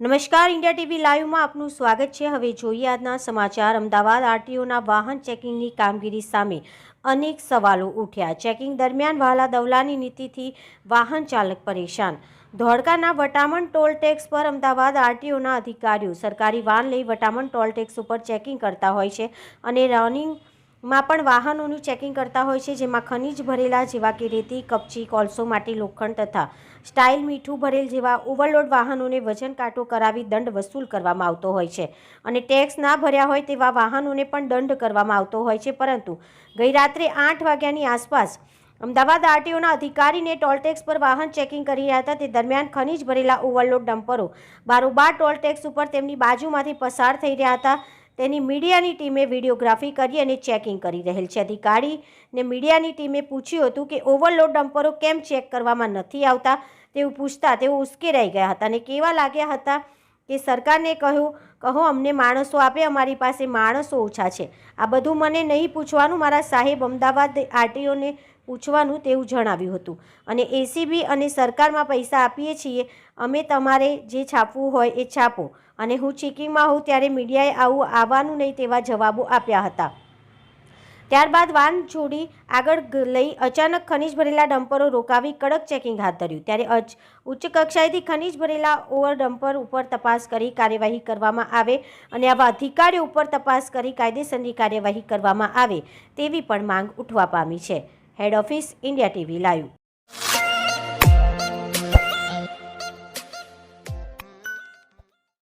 નમસ્કાર, India TV લાઈવમાં આપનું સ્વાગત છે. હવે જોઈએ આજના સમાચાર. અમદાવાદ આરટીઓના વાહન ચેકિંગની કામગીરી સામે અનેક સવાલો ઉઠ્યા. ચેકિંગ દરમિયાન વહાલા દવલાની નીતિથી વાહન ચાલક પરેશાન. ધોળકાના વટામણ ટોલ ટેક્સ પર અમદાવાદ આરટીઓના અધિકારીઓ સરકારી વાહન લઈ વટામણ ટોલ ટેક્સ ઉપર ચેકિંગ કરતા હોય છે અને રનિંગમાં પણ વાહનોનું ચેકિંગ કરતા હોય છે, જેમાં ખનીજ ભરેલા જેવા કે રેતી, કપચી, કોલસો માટી લોખંડ તથા સ્ટાઇલ મીઠું ભરેલ જેવા ઓવરલોડ વાહનોને વજન કાંટો કરાવી દંડ વસૂલ કરવામાં આવતો હોય છે. અને ટેક્સ ના ભર્યા હોય તેવા વાહનોને પણ દંડ કરવામાં આવતો હોય છે, પરંતુ ગઈ રાત્રે આઠ વાગ્યાની આસપાસ અમદાવાદ આરટીઓના અધિકારીને ટોલટેક્સ પર વાહન ચેકિંગ કરી રહ્યા હતા. તે દરમિયાન ખનીજ ભરેલા ઓવરલોડ ડમ્પરો બારોબાર ટોલટેક્સ ઉપર તેમની બાજુમાંથી પસાર થઈ રહ્યા હતા. તેની મીડિયાની ટીમે વિડીયોગ્રાફી કરી અને ચેકિંગ કરી રહેલ છે. અધિકારીને મીડિયાની ટીમે પૂછ્યું હતું કે ઓવરલોડ ડમ્પરો કેમ ચેક કરવામાં નથી આવતા? તેવું પૂછતા, તેઓ ઉશ્કેરાઈ ગયા હતા અને કેવા લાગ્યા હતા? કે સરકારને કહ્યું, કહો, અમને માણસો આપે, અમારી પાસે માણસો ઓછા છે. આ બધું મને નહીં પૂછવાનું, મારા સાહેબ અમદાવાદ આરટીઓને પૂછવાનું તેવું જણાવ્યું હતું. અને એસીબી અને સરકારમાં પૈસા આપીએ છીએ, અમે તમારે જે છાપવું હોય એ છાપો. અને હું ચેકિંગમાં હોઉં ત્યારે મીડિયાએ આવું આવવાનું નહીં તેવા જવાબો આપ્યા હતા. ત્યારબાદ વાન છોડી આગળ લઈ અચાનક ખનીજ ભરેલા ડમ્પરો રોકાવી કડક ચેકિંગ હાથ ધર્યું. ત્યારે ઉચ્ચ કક્ષાએથી ખનીજ ભરેલા ઓવર ડમ્પર ઉપર તપાસ કરી કાર્યવાહી કરવામાં આવે અને આવા અધિકારીઓ ઉપર તપાસ કરી કાયદેસરની કાર્યવાહી કરવામાં આવે તેવી પણ માંગ ઉઠવા પામી છે. Head office India TV live